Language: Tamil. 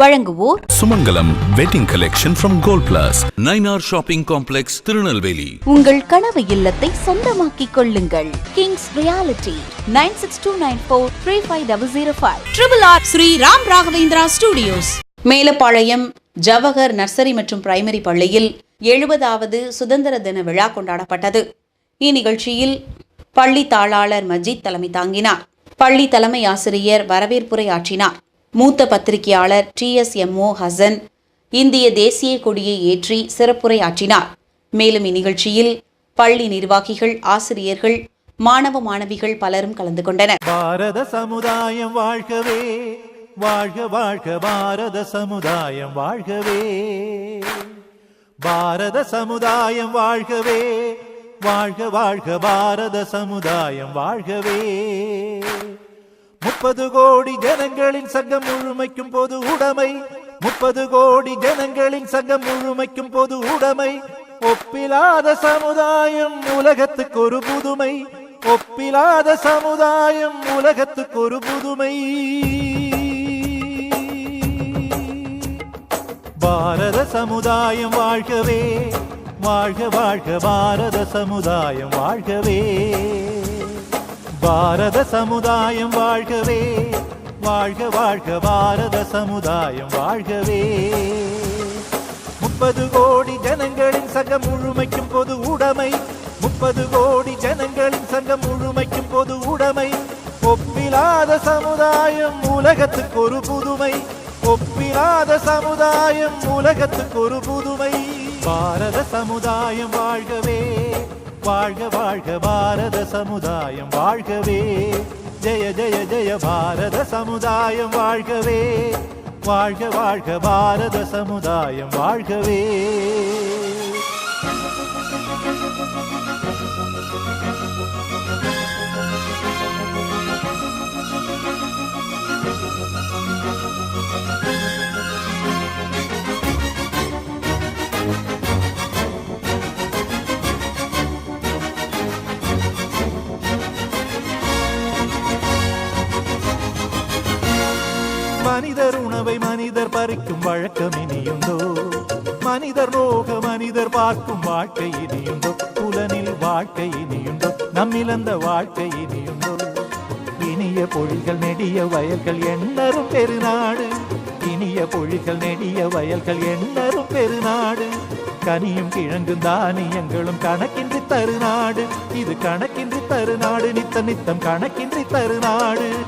வழங்குவோர் Sumangalam wedding collection from Gold Plus. Nainar shopping complex Tirunelveli. உங்கள் கனவு இல்லத்தை சொந்தமாக்கிக் கொள்ளுங்கள். Kings reality nine six two nine four three five double zero five triple R Sri Ram Raghavendra studios Melapalayam Jawahar nursery மற்றும் பிரைமரி பள்ளியில் எழுபதாவது சுதந்திர தின விழா கொண்டாடப்பட்டது. இந்நிகழ்ச்சியில் பள்ளி தாளாளர் மஜீத் தலைமை தாங்கினார். பள்ளி தலைமை ஆசிரியர் வரவேற்புரை ஆற்றினார். மூத்த பத்திரிகையாளர் டி எஸ் ஹசன் இந்திய தேசிய கொடியை ஏற்றி சிறப்புரை ஆற்றினார் மேலும் இந்நிகழ்ச்சியில் பள்ளி நிர்வாகிகள் ஆசிரியர்கள் மாணவ மாணவிகள் பலரும் கலந்து கொண்டனர். பாரத சமுதாயம் வாழ்கவே வாழ்க வாழ்க பாரத சமுதாயம் வாழ்கவே. பாரத சமுதாயம் வாழ்கவே வாழ்க வாழ்க பாரத சமுதாயம் வாழ்கவே. முப்பது கோடி ஜனங்களின் சங்கம் முழுமைக்கும் பொது உடைமை. முப்பது கோடி ஜனங்களின் சங்கம் முழுமைக்கும் பொது உடைமை. ஒப்பிலாத சமுதாயம் உலகத்துக்கு ஒரு புதுமை. ஒப்பிலாத சமுதாயம் உலகத்துக்கு ஒரு புதுமை. பாரத சமுதாயம் வாழ்கவே. வாழ்க வாழ்க பாரத சமுதாயம் வாழ்கவே. பாரத சமுதாயம் வாழ்கவே. வாழ்க வாழ்க பாரத சமுதாயம் வாழ்கவே. முப்பது கோடி ஜனங்களின் சங்கம் முழுமைக்கும் பொது உடைமை. முப்பது கோடி ஜனங்களின் சங்கம் முழுமைக்கும் பொது உடைமை. ஒப்பிலாத சமுதாயம் உலகத்துக்கு ஒரு புதுமை. ஒப்பிலாத சமுதாயம் உலகத்துக்கு ஒரு புதுமை. பாரத சமுதாயம் வாழ்கவே. வாழ்க வாழ்க பாரத சமுதாயம் வாழ்கவே. ஜெய ஜெய ஜெய பாரத சமுதாயம் வாழ்கவே. வாழ்க வாழ்க பாரத சமுதாயம் வாழ்கவே. உணவை மனிதர் பறிக்கும் வழக்கம் இனியுண்டோ? மனிதர் ரோக மனிதர் பார்க்கும் வாழ்க்கை இனியுண்டோ? புலனில் வாழ்க்கை இனியுண்டோ? நம்மிழந்த வாழ்க்கை இனியுண்டோ? இனிய பொழிகள் நெடிய வயல்கள் எண்ணரும் பெருநாடு. இனிய பொழிகள் நெடிய வயல்கள் எண்ணரும் பெருநாடு. கனியும் கிழங்கும் தானியங்களும் கணக்கின்றி தருநாடு. இது கணக்கின்றி தருநாடு நித்த நித்தம் கணக்கின்றி தருநாடு.